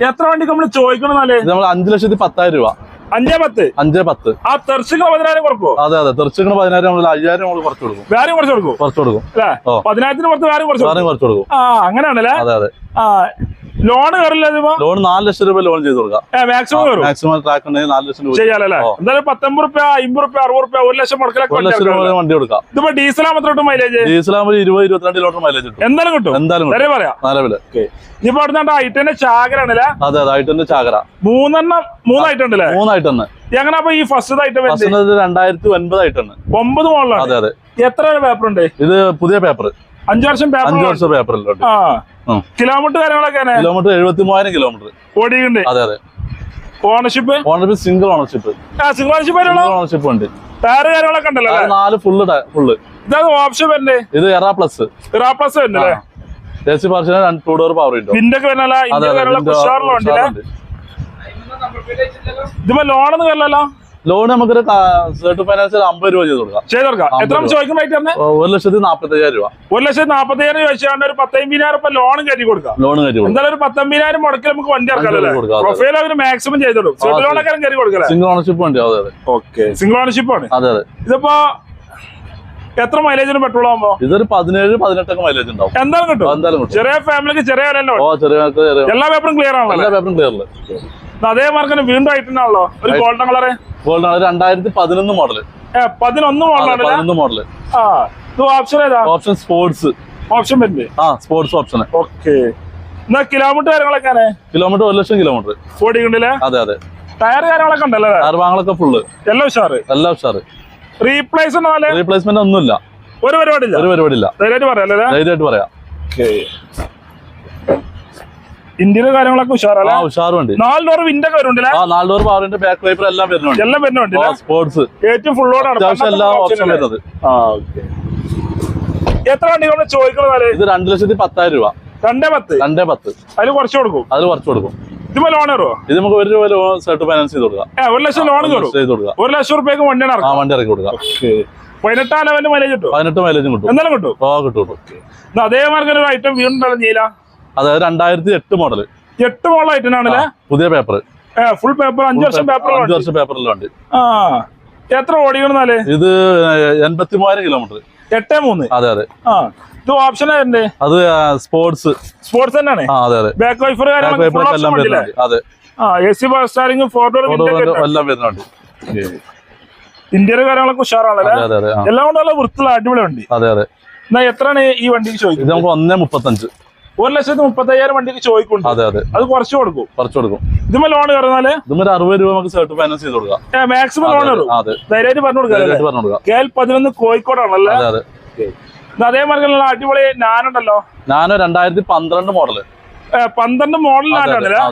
എത്ര വണ്ടിക്ക് നമ്മൾ ചോദിക്കണമെന്നാൽ ഇത് നമ്മൾ അഞ്ചു ലക്ഷത്തി പത്തായിരം രൂപ. അഞ്ചേ പത്ത്? അഞ്ചേ പത്ത്. ആ തെർച്ചിക്ക് പതിനായിരം കുറക്കോ അതെ അതെ. തെറിച്ചിക്കണ പതിനായിരം നമ്മൾ അയ്യായിരം നമ്മൾ കുറച്ച് കൊടുക്കും. വേറെ കുറച്ച് കൊടുക്കും കുറച്ച് കൊടുക്കും. അല്ലേ? പതിനായിരത്തിന് പുറത്ത് വേറെ കുറച്ച് വേറെ കുറച്ച് കൊടുക്കും. ആ അങ്ങനെയാണല്ലേ? അതെ അതെ. ആ ലോൺ കയറില്ല ലോൺ നാല് ലക്ഷം രൂപ ലോൺ ചെയ്ത് കൊടുക്കാം. മാക്സിമം മാക്സിമം ട്രാക്ക് ഉണ്ടെങ്കിൽ നാല് ലക്ഷം രൂപ ചെയ്യാലല്ലേ. എന്തായാലും പത്തൊമ്പത് റുപ്യ അമ്പത് റുപ്യ അറുപത് റുപ്യ ഒരു ലക്ഷം മുടക്കിലൊക്കെ ലക്ഷം രൂപ. വണ്ടി കൊടുക്കാം ഇതിപ്പോ മൈലേജ് ഡീസൽ ആകുമ്പോൾ ഇരുപത് ഇരുപത്തിരണ്ട് കിലോമീറ്റർ മൈലേജ് കിട്ടും. എന്തായാലും കിട്ടും. എന്തായാലും നേരെ പറയാം. നിലവിൽ ഇനിയിപ്പോ അടുത്ത ഐറ്റന്റെ ചാകരാണല്ലേ അതെ അതെ. ഐറ്റന്റെ ചാകര. മൂന്നെണ്ണം മൂന്നായിട്ടുണ്ടല്ലേ മൂന്നായിട്ടൊന്ന് എങ്ങനെ അപ്പൊ ഈ ഫസ്റ്റ് ഐറ്റം രണ്ടായിരത്തി ഒൻപത് ഐറ്റന്ന് ഒമ്പത് മോളിലാണ് അതെ അതെ. എത്ര പേപ്പർ ഉണ്ട് ഇത് പുതിയ പേപ്പർ അഞ്ചു വർഷം അഞ്ച് പേപ്പർ വർഷം പേപ്പറിലുണ്ട് കിലോമീറ്റർ കാര്യങ്ങളൊക്കെ കിലോമീറ്റർ എഴുപത്തി മൂവായിരം കിലോമീറ്റർ. ഓടിയുണ്ട് അതെ അതെ. Ownership? Ownership single ownership. Single ownership ownership ഉണ്ട്. ടയർ കാര്യങ്ങളൊക്കെ ഉണ്ടല്ലോ നാല് ഫുള്ള് ഫുള്ള് ഇതാണ് ഓപ്ഷൻ വരുന്നത് ഇത് എറാ പ്ലസ്. റാപ്ലസ് വരുന്നല്ലേ എ സി പാർച്ചിന് ടൂ ഡോർ പവർ കിട്ടും വിൻഡൊക്കെ വരുന്നല്ല ഇതിപ്പോ ലോണൊന്നും വരില്ലല്ലോ? ലോൺ നമുക്കൊരു സെർട്ട് ഫൈനാൻസിൽ അമ്പത് രൂപ ചെയ്ത് കൊടുക്കാം. ചെയ്ത് കൊടുക്കാം. എത്ര ചോദിക്കും റേറ്റ് തന്നെ ഒരു ലക്ഷത്തി നാപ്പത്തയ്യായിരം രൂപ. ഒരു ലക്ഷത്തി നാപ്പത്തയ്യായിരം ചോദിച്ചാണ്ട് ഒരു പത്തമ്പതിനായിരം രൂപ ലോൺ കയറ്റി കൊടുക്കാം. ലോൺ കയറ്റി കൊടുക്കാം. എന്തായാലും ഒരു പത്തമ്പതിനായിരം മുടക്കി നമുക്ക് വണ്ടി ഇറക്കാം പ്രൊഫൈൽ അവർ മാക്സിമം ചെയ്തോളൂ ആ, ലോൺ ലോണൊക്കെ കയറി കൊടുക്കല്ലേ സിംഗിൾ ഓണർഷിപ്പ് വണ്ടി അതെ അതെ. ഓക്കെ സിംഗിൾ ഓണർഷിപ്പ് ആണ്. അതെ അതെ. ഇതിപ്പോ എത്ര മൈലേജിന് പെട്രോൾ ആകുമ്പോ ഇതൊരു പതിനേഴ് പതിനെട്ടൊക്കെ മൈലേജ് ഉണ്ടാവും. എന്തായാലും കിട്ടും. എന്തായാലും കിട്ടും. ചെറിയ ഫാമിലിക്ക് ചെറിയ ഓ ചെറിയ ചെറിയ എല്ലാ പേപ്പറും ക്ലിയർ ആണല്ലോ എല്ലാ പേപ്പറും ക്ലിയറിൽ അതേ മാർക്കിന് വീണ്ടും ആയിട്ടുണ്ടാണല്ലോ ഒരു ഗോൾഡൻ കളറ് ഗോൾഡൻ ആണ് രണ്ടായിരത്തി പതിനൊന്ന് മോഡൽ ഏ പതിനൊന്ന് മോഡലാണല്ലേ പതിനൊന്ന് മോഡൽ ആ ഇത് ഓപ്ഷൻ ഏതാ? ഓപ്ഷൻ സ്പോർട്സ് ഓപ്ഷൻ വരുന്നത് ആ സ്പോർട്സ് ഓപ്ഷൻ ഓക്കെ എന്നാ കിലോമീറ്റർ കാര്യങ്ങളൊക്കെ കിലോമീറ്റർ ഒരു ലക്ഷം കിലോമീറ്റർ ഓടിക്കണ്ടില്ലേ അതെ അതെ. ടയർ കാര്യങ്ങളൊക്കെ ഉണ്ടല്ലേ ആറ് ടയർ ഭാഗങ്ങളൊക്കെ ഫുള്ള് എല്ലാം ഉഷാറ്. എല്ലാം ഉഷാറ്. റീപ്ലേസ് എന്നാൽ? റീപ്ലേസ്മെന്റ് ഒന്നുമില്ല. ഒരു പരിപാടി ഇല്ല ഒരു പരിപാടി ഇല്ല ധൈര്യമായിട്ട് പറയാം ധൈര്യമായിട്ട് പറയാം. ഇന്ത്യയിലെ കാര്യങ്ങളൊക്കെ ഉഷാറല്ലേ? ഉഷാറുണ്ട്. നാല് ഡോർ വിൻഡോ ഒക്കെ വരുന്നുണ്ടല്ലേ? ആ നാല് ഡോർ പവറിന്റെ ബാക്ക് വൈപ്പർ എല്ലാം വരുന്നുണ്ട്. എല്ലാം വരുന്നുണ്ട് സ്പോർട്സ് ഏറ്റവും ഫുൾ ലോഡാണ് അത്യാവശ്യം എല്ലാ ഓപ്ഷൻ വരുന്നത്. എത്ര വണ്ടി നമ്മൾ ചോദിക്കണേ ഇത് രണ്ട് ലക്ഷത്തി പത്തായിരം രൂപ. രണ്ടേ പത്ത്? രണ്ടേ പത്ത്. അതിൽ കുറച്ച് കൊടുക്കും? അതിൽ കുറച്ച് കൊടുക്കും. ഇതുപോലെ ലോൺ ഇത് നമുക്ക് ഒരു രൂപ ലോൺ സെർട്ട് ഫൈനാൻസ് ചെയ്ത് കൊടുക്കാം. ഒരു ലക്ഷം ലോൺ ചെയ്ത് കൊടുക്കാം. ഒരു ലക്ഷം റുപ്യക്ക് വണ്ടി ആ വണ്ടി ഇറക്കി കൊടുക്കാം. പതിനെട്ടാം ലെവലിന്റെ മൈലേജ് കിട്ടും പതിനെട്ട് മൈലേജും കിട്ടും. എന്തായാലും കിട്ടും. ഓ കിട്ടും അതേമാതിരി ഒരു ഐറ്റം വീണ്ടും നീല അതായത് രണ്ടായിരത്തി എട്ട് മോഡൽ എട്ട് മോഡൽ ആയിട്ടാണല്ലേ? പുതിയ പേപ്പർ ഫുൾ പേപ്പർ അഞ്ചു വർഷം പേപ്പർ അഞ്ചു വർഷം പേപ്പറിലുണ്ട് എത്ര ഓടിക്കണെന്നാൽ ഇത് എൺപത്തി മൂവായിരം കിലോമീറ്റർ എട്ടേ മൂന്ന്? അതെ അതെ. ആ ഇത് ഓപ്ഷൻ അത് സ്പോർട്സ് സ്പോർട്സ് തന്നെയാണ്? അതെ അതെ. ബാക്ക് വൈഫർ എല്ലാം അതെ. ആ എ സി ബസ് സ്റ്റാറിംഗ് എല്ലാം വരുന്നുണ്ട് ഇന്ത്യയുടെ കാര്യങ്ങളൊക്കെ ഉഷാറാണല്ലേ. എല്ലാം കൊണ്ടുള്ള വൃത്തിയുള്ള അടിപൊളി വണ്ടി. അതെ അതെ. എന്നാ എത്രയാണ് ഈ വണ്ടിക്ക് ചോദിക്കുന്നത്? നമുക്ക് ഒന്നേ മുപ്പത്തഞ്ച്. ഒരു ലക്ഷത്തി മുപ്പത്തയ്യായിരം വണ്ടിക്ക് ചോദിക്കുന്നുണ്ട്. അതെ അതെ. അത് കുറച്ച് കൊടുക്കും. കുറച്ച് കൊടുക്കും. ഇതുമ്പോ ലോൺ കയറുന്നാൽ ഇതും ഒരു അറുപത് രൂപ നമുക്ക് സെർട്ട് ഫൈനാൻസ് ചെയ്ത് കൊടുക്കാം. മാക്സിമം ലോൺ കയറും ധൈര്യമായിട്ട് പറഞ്ഞു കൊടുക്കാം കെ എൽ പതിനൊന്ന് കോഴിക്കോടാണല്ലേ? അതെ അതെ. അതേമാതിരി അടിപൊളി ഞാനുണ്ടല്ലോ ഞാനോ രണ്ടായിരത്തി പന്ത്രണ്ട് മോഡൽ പന്ത്രണ്ട് മോഡൽ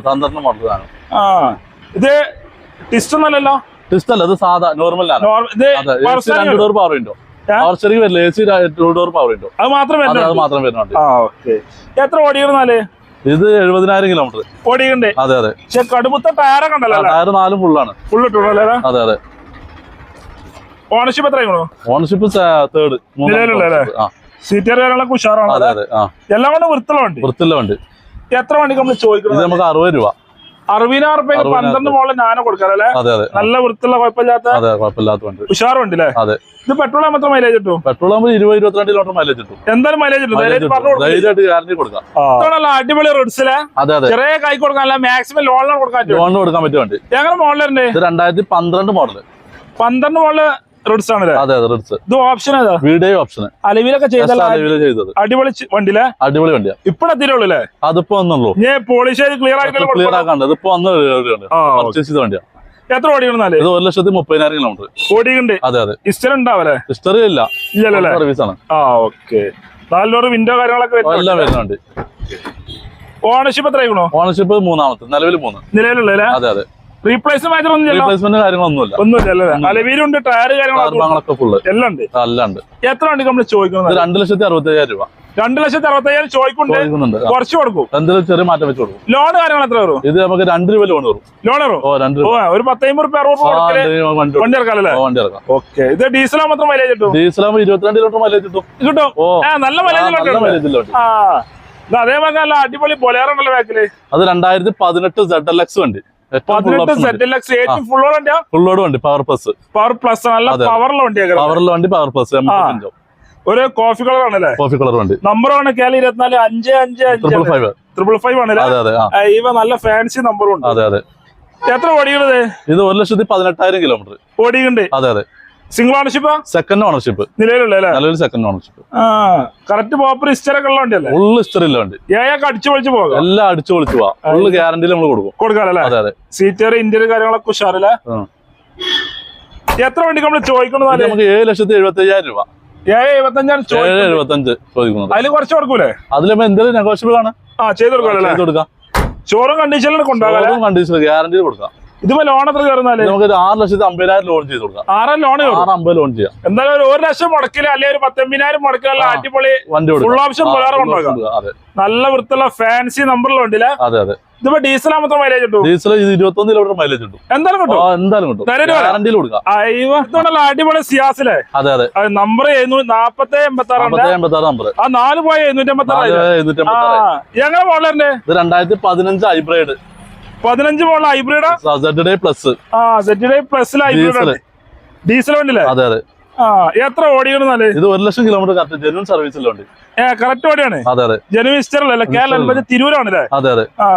പന്ത്രണ്ട് മോഡൽ ആ ഇത് ടിസ്റ്റ് ഒന്നല്ലല്ലോ ടിസ്റ്റ് അല്ല ഇത് സാധാ നോർമൽ ആണ് ഇത് steering പവർ ഉണ്ടോ ഏ? പവർ സ്റ്റെറിംഗ് വരില്ല A C two door power ഉണ്ടോ അത് മാത്രം അതെ മാത്രം വരുന്നുണ്ട്. ആ ഓക്കെ. എത്ര ഓടിയിരുന്നാൽ? ഇത് എഴുപതിനായിരം കിലോമീറ്റർ. ഓടിയുണ്ട് അതെ അതെ. പക്ഷെ കടുപ്പത്തെ ടയറൊക്കെ ഉണ്ടല്ലോ ടയർ നാലും ഫുള്ളാണ്. ഇട്ടുള്ളൂ അതെ അതെ. ഓണർഷിപ്പ് എത്രയാണോ ഓണർഷിപ്പ് തേർഡ്? ആ. സീറ്റർ കാര്യങ്ങളൊക്കെ ഉഷാറാണ്? എല്ലാം കൊണ്ട് വൃത്തിലുണ്ട് വൃത്തിലുണ്ട് എത്ര വണ്ടിക്ക് നമ്മൾ ചോദിക്കുന്നത്? നമുക്ക് അറുപത് രൂപ. അറുപതിനായിരം റുപ്യക്ക് പന്ത്രണ്ട് മോളിൽ ഞാനോ കൊടുക്കാറല്ലേ നല്ല വൃത്തിയുള്ള കുഴപ്പമില്ലാത്ത അതെ കുഴപ്പമില്ലാത്ത വണ്ടി ഉഷാർ വണ്ടി അല്ലേ അതെ. ഇത് പെട്രോൾ മാത്രം മൈലേജ് കിട്ടും? പെട്രോൾ ആകുമ്പോൾ ഇരുപത് ഇരുപത്തിരണ്ട് കിലോമീറ്റർ മൈലേജ് കിട്ടും. എന്തായാലും മൈലേജ് ധൈര്യമായിട്ട് ഗ്യാരണ്ടി കൊടുക്കാം. ഇതാണല്ലോ അടിപൊളി റെഡ്സിലെ ചെറിയ കൈ കൊടുക്കാനല്ല മാക്സിമം ലോണിലാണ് കൊടുക്കാൻ ലോണിന് കൊടുക്കാൻ പറ്റും വണ്ടി. ഞങ്ങളുടെ മോഡലുണ്ട് ഇത് രണ്ടായിരത്തി പന്ത്രണ്ട് മോഡൽ പന്ത്രണ്ട് മോഡൽ റെഡ്സ് ആണല്ലേ? അതെ അതെ റിഡ്സ് ഇത് ഓപ്ഷൻ ഏതാ? വീഡിയോ ഓപ്ഷൻ അലവിലൊക്കെ ചെയ്തത്. അടിപൊളി വണ്ടിയിലെ? അടിപൊളി വണ്ടിയാ. ഇപ്പോഴെത്തിയുള്ളൂ അല്ലേ അതിപ്പോ ഒന്നുള്ളൂ ഞാൻ പോളിഷ് ക്ലിയർ ആയിട്ട് ക്ലിയർ ആക്കാണ്ട്. ഇതിപ്പോ വന്ന് ആ, പർച്ചേസ് ചെയ്ത വണ്ടിയാ. എത്ര ഓടിക്കണമെന്നാൽ ഇത് ഒരു ലക്ഷത്തി മുപ്പതിനായിരം കിലോമീറ്റർ ഓടിയുണ്ട് അതെ അതെ. ഇസ്റ്റർ ഉണ്ടാവല്ലേ? ഹിസ്റ്റർ ഇല്ല. ഇല്ലല്ലോ? സർവീസ് ആണ്. ആ ഓക്കെ. നാലിലോറ് വിൻഡോ കാര്യങ്ങളൊക്കെ. എല്ലാം വരുന്നുണ്ട് ഓണർഷിപ്പ് എത്രയാണോ ഓണർഷിപ്പ് മൂന്നാമത്തെ. നിലവിൽ മൂന്ന്. നിലവിലുള്ള അതെ അതെ. റീപ്ലേസ്മെന്റ് റീപ്ലേസ്മെന്റ് കാര്യങ്ങളൊന്നുമില്ല. ടയർ കാര്യങ്ങളൊക്കെ ഭാഗങ്ങളൊക്കെ ഫുള്ള് എല്ലാം ഉണ്ട് എല്ലാം ഉണ്ട് എത്ര വണ്ടി നമ്മൾ ചോദിക്കുന്നത്? രണ്ട് ലക്ഷത്തി അറുപത്തി അയ്യായിരം രൂപ. രണ്ട് ലക്ഷത്തി അറുപത്തയ്യായിരം ചോദിക്കുന്നുണ്ട്. ചോദിക്കുന്നുണ്ട്. കുറച്ച് കൊടുക്കും. എന്തെങ്കിലും ചെറിയ മാറ്റം വെച്ച് കൊടുക്കും. ലോൺ കാര്യങ്ങൾ എത്ര വരും? ഇത് നമുക്ക് രണ്ട് രൂപ ലോൺ വരും. ലോൺ വരും? ഓ രണ്ട് ഓ ഒരു പത്തമ്പത് രൂപ അറുപത് ആ, കൊടുക്കൽ വണ്ടി വണ്ടി ഓ, വണ്ടി ഇറക്കാം ഓക്കെ. ഇത് ഡീസലാ മാത്രം മൈലേജ് കിട്ടും? ഡീസലാകുമ്പോൾ ഇരുപത്തിരണ്ട് കിലോമീറ്റർ മൈലേജ് കിട്ടും. കിട്ടും? ഓ. നല്ല മൈലേജ് അതേപോലെ നല്ല അടിപൊളി ബൊലേറുണ്ടല്ലോ ബാക്കിൽ അത് രണ്ടായിരത്തി പതിനെട്ട് സെഡ് എൽ എക്സ് വണ്ടി. ഫുള്ളോട് വണ്ടി പവർ പ്ലസ് പവർ പ്ലസ് നല്ല അതെ. പവറുള്ള വണ്ടിയാ പവറുള്ള വണ്ടി പവർ പ്ലസ് ഒരു കോഫി കളർ ആണല്ലേ? കോഫി കളർ വണ്ടി. നമ്പർ ആണ് കേരള ഇരുപത്തിനാല് അഞ്ച് അഞ്ച് അഞ്ച് ട്രിപ്പിൾ ഫൈവ് ട്രിപ്പിൾ ഫൈവ് ആണല്ലേ? അതെ അതെ ആ. ആ, ഇവ നല്ല ഫാൻസി നമ്പറും ഉണ്ട്. അതെ അതെ. എത്ര ഇത് ഒരു ലക്ഷത്തി പതിനെട്ടായിരം കിലോമീറ്റർ ഓടിയുണ്ട് അതെ അതെ. സിംഗിൾ ഓണർഷിപ്പ് സെക്കൻഡ് ഓണർഷിപ്പ് നിലവിലുള്ള നിലവിൽ സെക്കൻഡ് ഓണർഷിപ്പ് കറക്റ്റ് പോപ്പർ ഹിസ്റ്ററൊക്കെ ഉള്ള വണ്ടിയല്ലേ ഫുള്ള് ഇഷ്ടമില്ല വണ്ടി. ഏയൊക്കെ അടിച്ചു പൊളിച്ച് പോകാം. എല്ലാം അടിച്ചു പൊളിച്ചു പോവാം ഫുള്ള് ഗ്യാരണ്ടി നമ്മൾ കൊടുക്കും. കൊടുക്കാറല്ലേ അതെ അതെ. സീറ്റർ ഇന്റീരിയർ കാര്യങ്ങളൊക്കെ ഉഷാറല്ലേ? എത്ര വണ്ടിക്ക് നമ്മൾ ചോദിക്കുന്നത് നമുക്ക് ഏഴ് ലക്ഷത്തി എഴുപത്തി അയ്യായിരം രൂപ. ഏഴ് എഴുപത്തഞ്ചാണ് ഏഴ് എഴുപത്തഞ്ച് ചോദിക്കുന്നത്. അതിൽ കുറച്ച് കൊടുക്കൂലേ? അതിലിപ്പോ എന്തെങ്കിലും നെഗോഷ്യബിൾ ആണ്. ആ ചെയ്ത് കൊടുക്കാം ചെയ്ത് കൊടുക്കാം. ഷോറും കണ്ടീഷനിൽ കൊണ്ടാകാം കണ്ടീഷൻ ഗ്യാരണ്ടി കൊടുക്കാം. ഇതിപ്പോ ലോൺ എത്ര കയറുന്നാലേ? നമുക്ക് ആറ് ലക്ഷത്തി അമ്പതിനായിരം ലോൺ ചെയ്ത് കൊടുക്കാം. ആറ് ലോൺ ആറ് അമ്പത് ലോൺ ചെയ്യാം. എന്തായാലും ഒരു ഒരു ലക്ഷം മുടക്കില്ല അല്ലെങ്കിൽ ഒരു പത്തൊമ്പതിനായിരം മുടക്കില്ല അടിപൊളി വണ്ടി ഫുൾ ഓപ്ഷൻ കൊണ്ടുപോകാം നല്ല വൃത്തിയുള്ള ഫാൻസി നമ്പറിൽ ഉണ്ടല്ലേ? അതെ അതെ. ഇതിപ്പോ ഡീസൽ മാത്രം മൈലേജ് കിട്ടും? ഡീസൽ ഇത് ഇരുപത്തൊന്ന് കിലോമീറ്റർ മൈലേജ് കിട്ടും. എന്തായാലും കിട്ടും? എന്തായാലും കിട്ടും. ഗ്യാരണ്ടിയിൽ കൊടുക്കാം. അടിപൊളി സിയാസിലെ അതെ അതെ. നമ്പർ നാപ്പത്തി എൺപത്തി ആറ് നമ്പർ ആ നാല് പോയ എഴുന്നൂറ്റി എൺപത്തി ആറ് എഴുന്നൂറ്റി ആറ് മോഡലറിന്റെ ഇത് രണ്ടായിരത്തി പതിനഞ്ച് ഹൈബ്രിഡ് പതിനഞ്ച് മോളിൽ ഹൈബ്രിഡ് സെഡ് പ്ലസ് ആ സെറ്റ് പ്ലസ് ഹൈബ്രിഡ് ഡീസൽ വണ്ടിയല്ലേ? അതെ അതെ. ആ എത്ര ഓടിയാണ് ഇത് ഒരു ലക്ഷം കിലോമീറ്റർ കറക്റ്റ് ജനുവൻ സർവീസ് ഉണ്ട് ഏ കറക്റ്റ് ഓടിയാണ്? അതെ അതെ. ജനുവിസ്റ്റർ അല്ലേ? കേരള തിരൂരാണല്ലേ? അതെ അതെ. ആ.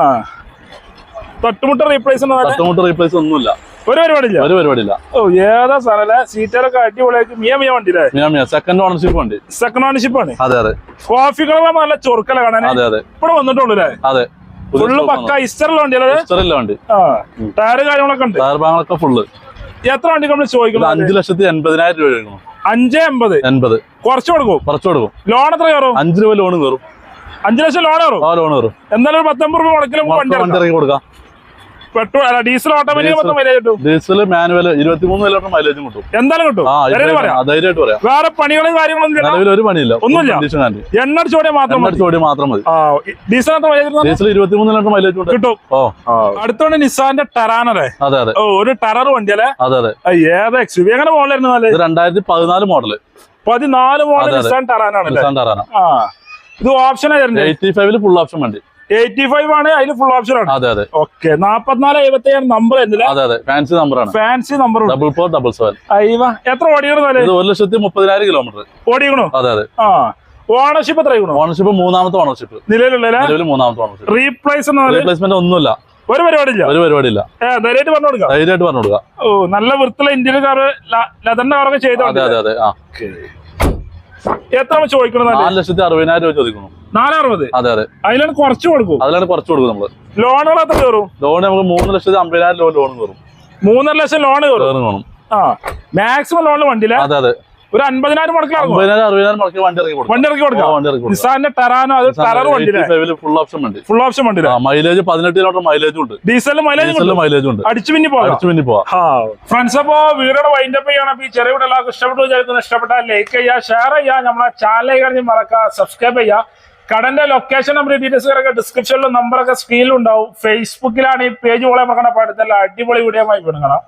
തൊട്ടുമുട്ട റീപ്ലേസ് തട്ടുമുട്ട് റീപ്ലേസ് ഒന്നുമില്ല. ഒരു പരിപാടിയില്ല? ഒരു പരിപാടിയില്ല. ഓ ഏതാ സാറല്ലേ സീറ്ററൊക്കെ അടിപൊളിയാക്കി മിയ മിയ വണ്ടിയില്ലേ? മിയാ മിയാ. സെക്കൻഡ് ഓണർഷിപ്പ് വണ്ടി. സെക്കൻഡ് ഓണർഷിപ്പ് ആണ്. അതെ അതെ. കോഫി കളർ നല്ല ചൊറുക്കല കാണാൻ അതെ അതെ. ഇവിടെ വന്നിട്ടുള്ളൂ അല്ലേ? അതെ. ഫുള്ള് പക്ക ഇസ്റ്ററുള്ള വണ്ടിയല്ലേ ഇഷ്ടമില്ല വണ്ടി. ആ ടയറ് കാര്യങ്ങളൊക്കെ ഉണ്ട് ടയർ ഭാഗങ്ങളൊക്കെ ഫുള്ള് എത്ര വണ്ടി നമ്മൾ ചോദിക്കുന്നത് അഞ്ചു ലക്ഷത്തി എൺപതിനായിരം രൂപ അഞ്ച് എൺപത് എൺപത്. കുറച്ച് കൊടുക്കും? കുറച്ച് കൊടുക്കും. ലോൺ എത്ര കയറും? അഞ്ച് രൂപ ലോൺ കയറും. അഞ്ചു ലക്ഷം ലോൺ കയറും? ആ ലോൺ കയറും. എന്തായാലും ഒരു പത്തൊമ്പത് രൂപ മുടക്കിലും വണ്ടി വണ്ടി ഇറക്കി കൊടുക്കാം. പെട്രോൾ അല്ല ഡീസൽ ഓട്ടോമാറ്റിക് മൈലേജ് കിട്ടും. ഡീസൽ മാനുവൽ ഇരുപത്തിമൂന്ന് കിലോമീറ്റർ മൈലേജും കിട്ടും. എന്തായാലും കിട്ടും. ധൈര്യമായിട്ട് പറയാം. വേറെ പണികളും കാര്യങ്ങളൊന്നും നിലവിൽ ഒരു പണിയില്ല. ഒന്നുമില്ല. എണ്ണ മാത്രം മതി. ചോടി മാത്രം മതി. ഡീസൽ ഡീസൽ ഇരുപത്തിമൂന്ന് കിലോമീറ്റർ മൈലേജ് കിട്ടും. അടുത്തോണ്ട് നിസാന്റെ ടെറാനല്ലേ അതെ അതെ. ഓ ഒരു ടെറർ വണ്ടിയല്ലേ? അതെ അതെ. ഏത് എക്സ് യു എങ്ങനെ മോഡലായിരുന്നു രണ്ടായിരത്തി പതിനാല് മോഡൽ പതിനാല് മോഡൽ. നിസാൻ ടെറാനാണ് നിസാൻ ടാറാന ആ ഇത് ഓപ്ഷൻ ആയിരുന്നു എയ്റ്റി ഫൈവിൽ ഫുൾ ഓപ്ഷൻ വണ്ടി. എയ്റ്റി ഫൈവ് ആണ് അതിൽ ഫുൾ ഓപ്ഷൻ ആണ്. അതെ അതെ. ഓക്കെ നാപ്പത്തിനാല് എഴുപത്തി ഏഴ് നമ്പർ അതെ അതെ. ഫാൻസി നമ്പറാണ് fancy number double four double seven അയ്യവ എത്ര ഓടിക്കണമെന്നാൽ ഇത് ഒരു ലക്ഷത്തി മുപ്പതിനായിരം കിലോമീറ്റർ ഓടിയണോ? അതെ അതെ. ആ ഓണർഷിപ്പ് എത്ര ഓണർഷിപ്പ് മൂന്നാമത്തെ ഓണർഷിപ്പ് നിലവിലുള്ള നിലവിൽ മൂന്നാമത്തെ ഓണർഷിപ്പ് റീപ്ലേസ് റീപ്ലേസ്മെന്റ് ഒന്നുമില്ല. ഒരു പരിപാടിയില്ല? ഒരു പരിപാടിയില്ല. ധൈര്യമായിട്ട് പറഞ്ഞു കൊടുക്കാം. ധൈര്യമായിട്ട് പറഞ്ഞു കൊടുക്കാം. ഓ നല്ല വൃത്തിയുള്ള ഇന്ത്യൻ കാർ ലെതറിന്റെ കാറൊക്കെ ചെയ്തോ അതെ അതെ അതെ ആ. എത്ര ചോദിക്കണം നാല് ലക്ഷത്തി അറുപതിനായിരം രൂപ ചോദിക്കുന്നു. നാലറുപത്? അതെ അതെ. അതിലാണ് കുറച്ച് കൊടുക്കും. അതിലാണ് കുറച്ച് കൊടുക്കും നമ്മൾ. ലോണുകൾ എത്ര കയറും? ലോൺ നമുക്ക് മൂന്ന് ലക്ഷത്തി അമ്പതിനായിരം രൂപ ലോൺ കയറും. മൂന്നര ലക്ഷം ലോൺ കയറും. ആ. മാക്സിമം ലോണിൽ വണ്ടിയില്ല അതെ അതെ. ഒരു അൻപതിനായിരം അറുപതിനായിരം മുടക്കി വണ്ടി ഇറക്കി കൊടുക്കും. വണ്ടി ഇറക്കി കൊടുക്കാം. വണ്ടി ഇറക്കി നിസാന്റെ ടെറാനോ അത് ടെറർ വണ്ടി ഫുൾ ഓപ്ഷൻ വണ്ടി. ഫുൾ ഓപ്ഷൻ വണ്ടി മൈലേജ് പതിനെട്ട് കിലോമീറ്റർ മൈലേജ് ഉണ്ട്. ഡീസലിന് മൈലേജ് ഡീസലിന് മൈലേജ് ഉണ്ട്. അടിച്ചു പിന്നെ പോകാം. അടിച്ചു പിന്നെ പോവാം ഫ്രണ്ട്സ് അപ്പോ വീഡിയോയുടെ വൈൻഡപ്പ് ചെയ്യണം അപ്പൊ ഈ ചെറിയ എല്ലാവർക്കും ഇഷ്ടപ്പെട്ടു വിചാരിക്കുന്നു. ഇഷ്ടപ്പെട്ടാൽ ലൈക്ക് ചെയ്യുക ഷെയർ ചെയ്യുക. നമ്മളെ ചാനൽ കഴിഞ്ഞ് മറക്കുക സബ്സ്ക്രൈബ് ചെയ്യുക. കടന്റെ ലൊക്കേഷൻ നമ്പർ ഡീറ്റെയിൽസ് ഒക്കെ ഡിസ്ക്രിപ്ഷനിലും നമ്പറൊക്കെ സ്ക്രീനിലുണ്ടാവും ഫേസ്ബുക്കിലാണ് ഈ പേജ് പോലെ മറക്കണ പാടത്തല്ല അടിപൊളി വീഡിയോ ആയി വിടുങ്ങണം